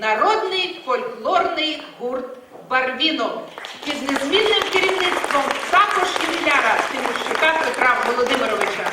народний фольклорний гурт Барвіно під незмінним керівництвом також ювіляра Тимощука Петра Володимировича.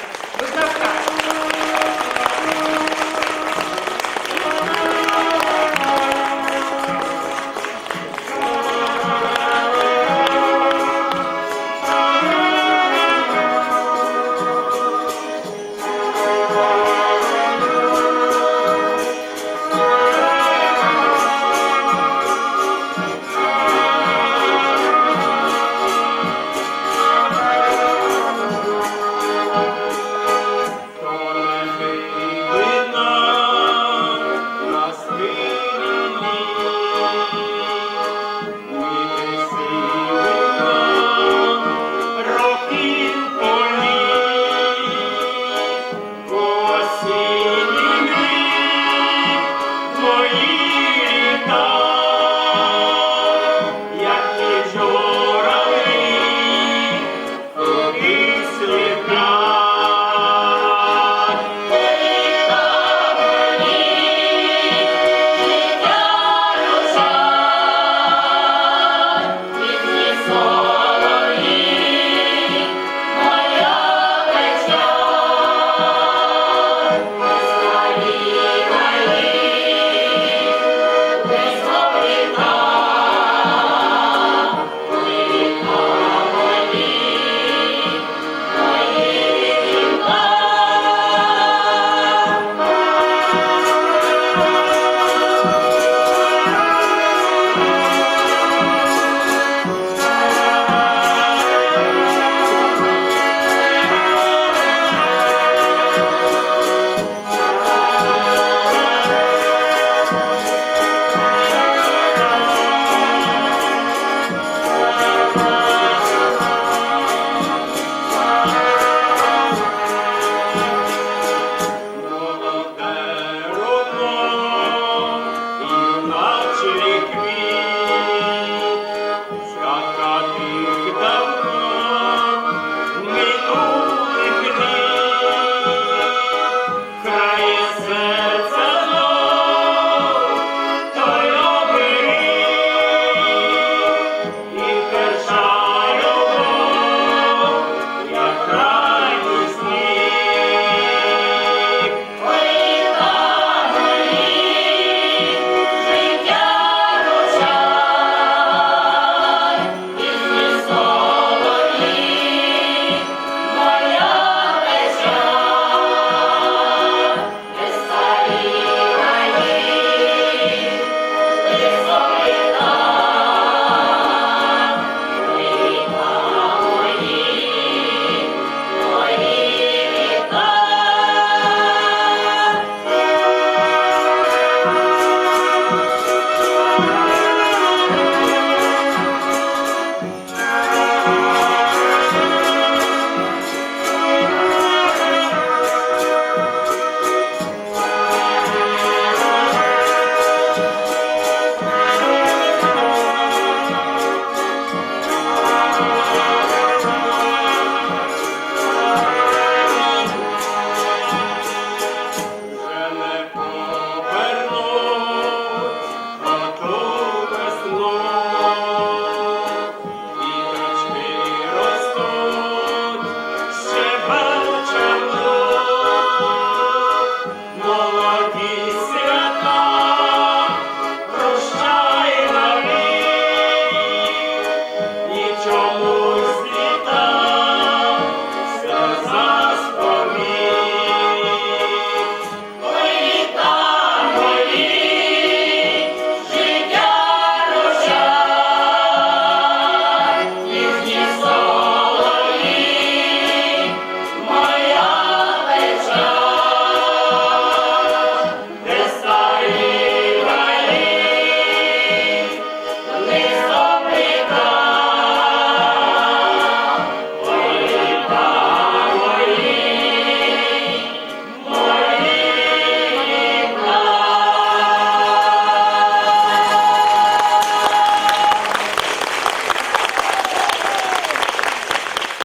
Bye. Agi.